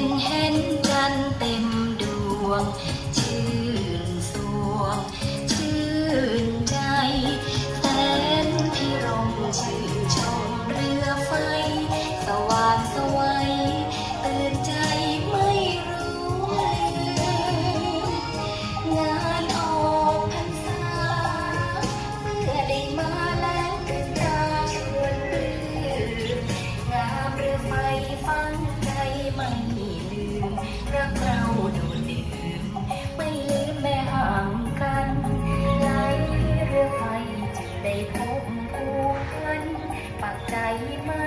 งเห็นจันเต็มดวง Ibrahim